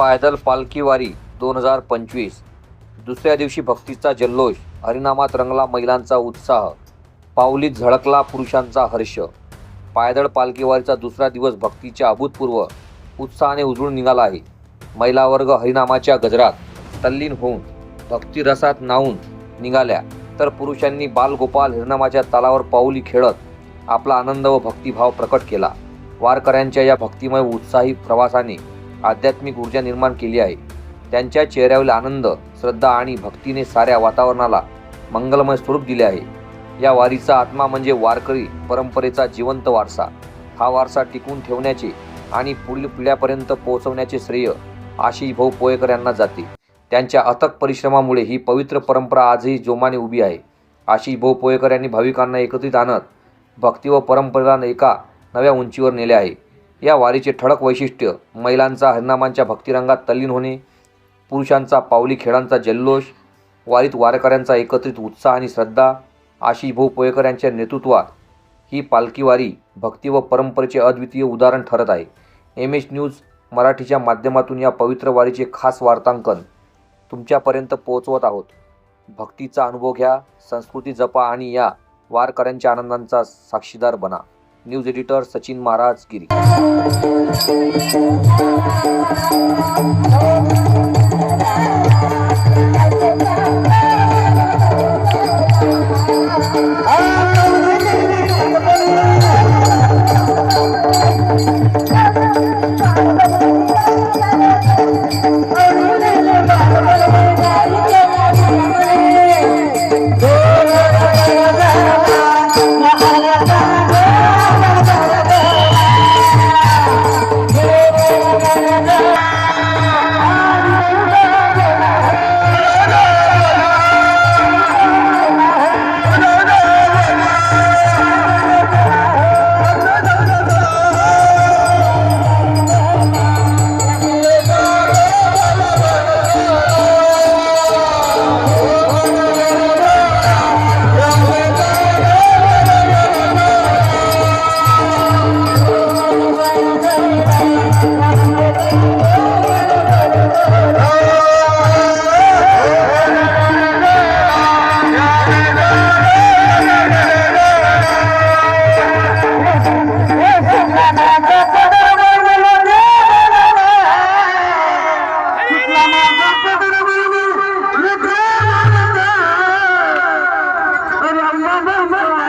पायदल पालखी वारी दोन हजार पंचवीस. दुसऱ्या दिवशी भक्तीचा जल्लोष हरिनामात रंगला महिलांचा उत्साह पावलीत झळकला पुरुषांचा हर्ष. पायदळ पालकीवारीचा दुसरा दिवस भक्तीच्या अभूतपूर्व उत्साहाने उजळून निघाला आहे. महिला वर्ग हरिनामाच्या गजरात तल्लीन होऊन भक्तिरसात नाहून निघाल्या. तर पुरुषांनी बालगोपाल हरिनामाच्या तालावर पाऊली खेळत आपला आनंद व भक्तिभाव प्रकट केला. वारकऱ्यांच्या या भक्तिमय उत्साही प्रवासाने आध्यात्मिक ऊर्जा निर्माण केली आहे. त्यांच्या चेहऱ्यावरील आनंद श्रद्धा आणि भक्तीने साऱ्या वातावरणाला मंगलमय स्वरूप दिले आहे. या वारीचा आत्मा म्हणजे वारकरी परंपरेचा जिवंत वारसा. हा वारसा टिकून ठेवण्याचे आणि पुढील पिढ्यापर्यंत पोहोचवण्याचे श्रेय आशिष भाऊ पोयेकर यांना जाते. त्यांच्या अथक परिश्रमामुळे ही पवित्र परंपरा आजही जोमाने उभी आहे. आशिष भाऊ पोयेकर यांनी भाविकांना एकत्रित आणत भक्ती व परंपरेला एका नव्या उंचीवर नेले आहे. या वारीचे ठळक वैशिष्ट्य महिलांचा हरिनामांच्या भक्तिरंगात तल्लीन होणे पुरुषांचा पावली खेळांचा जल्लोष वारीत वारकऱ्यांचा एकत्रित उत्साह आणि श्रद्धा आशिष भाऊ पोयकर यांच्या नेतृत्वात ही पालखी वारी भक्ती व परंपरेचे अद्वितीय उदाहरण ठरत आहे. एम एच न्यूज मराठीच्या माध्यमातून या पवित्र वारीचे खास वार्तांकन तुमच्यापर्यंत पोहोचवत आहोत. भक्तीचा अनुभव घ्या संस्कृती जपा आणि या वारकऱ्यांच्या आनंदांचा साक्षीदार बना. News editor Sachin Maharaj Giri Mama, mama.